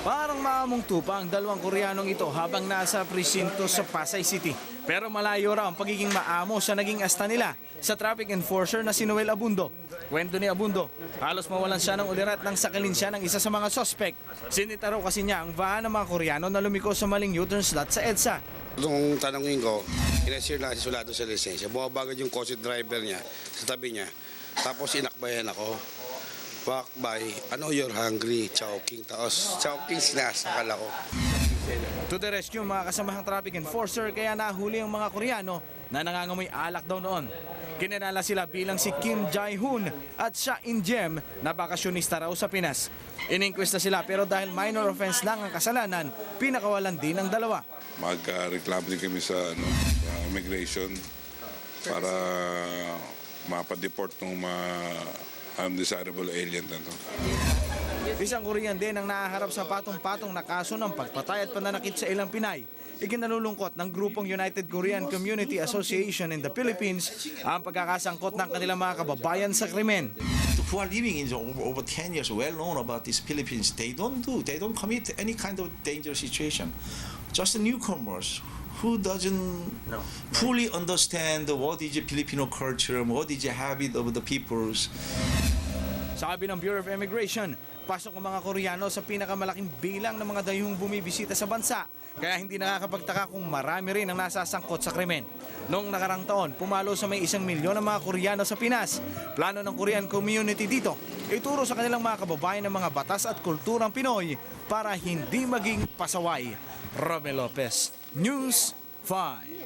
Parang maamong tupa ang dalawang Koreanong ito habang nasa presinto sa Pasay City. Pero malayo raw ang pagiging maamo sa naging asta nila sa traffic enforcer na si Noel Abundo. Kwento ni Abundo, halos mawalan siya ng ulirat nang sakalin siya ng isa sa mga sospek. Sinita kasi niya ang van ng mga Koreano na lumiko sa maling U-turn slot sa EDSA. Nung tanongin ko, inasir lang si Sulado sa lisensya. Bumabagad yung coach driver niya sa tabi niya. Tapos inakbayan ako. Walk by, ano you're hungry, Chowking. Tapos Chowking sinasakal ako. To the rescue mga kasamahang traffic enforcer kaya nahuli ang mga Koreano na nangangamoy alak daw noon. Kinilala sila bilang si Kim Jae-hoon at Sha In-jem na bakasyonista raw sa Pinas. Ininquest na sila pero dahil minor offense lang ang kasalanan, pinakawalan din ang dalawa. magreklamo din kami sa, ano, sa immigration para mapadeport ng mga undesirable alien na to. Isang Korean din ang nahaharap sa patong-patong na kaso ng pagpatay at pananakit sa ilang Pinay. Ikinalulungkot ng grupong United Korean Community Association in the Philippines ang pagkakasangkot ng kanilang mga kababayan sa krimen. who are living in over, over 10 years well known about these Philippines, they don't do, they don't commit any kind of dangerous situation. Just the newcomers who doesn't fully understand what is the Filipino culture, what is the habit of the peoples. Sabi ng Bureau of Immigration, pasok ang mga Koreano sa pinakamalaking bilang ng mga dayuhang bumibisita sa bansa. Kaya hindi nakakapagtaka kung marami rin ang nasasangkot sa krimen. Noong nakarang taon, pumalo sa may isang milyon ng mga Koreano sa Pinas. Plano ng Korean community dito, ituro sa kanilang mga kababayan ng mga batas at kulturang Pinoy para hindi maging pasaway. Romel Lopez, News 5.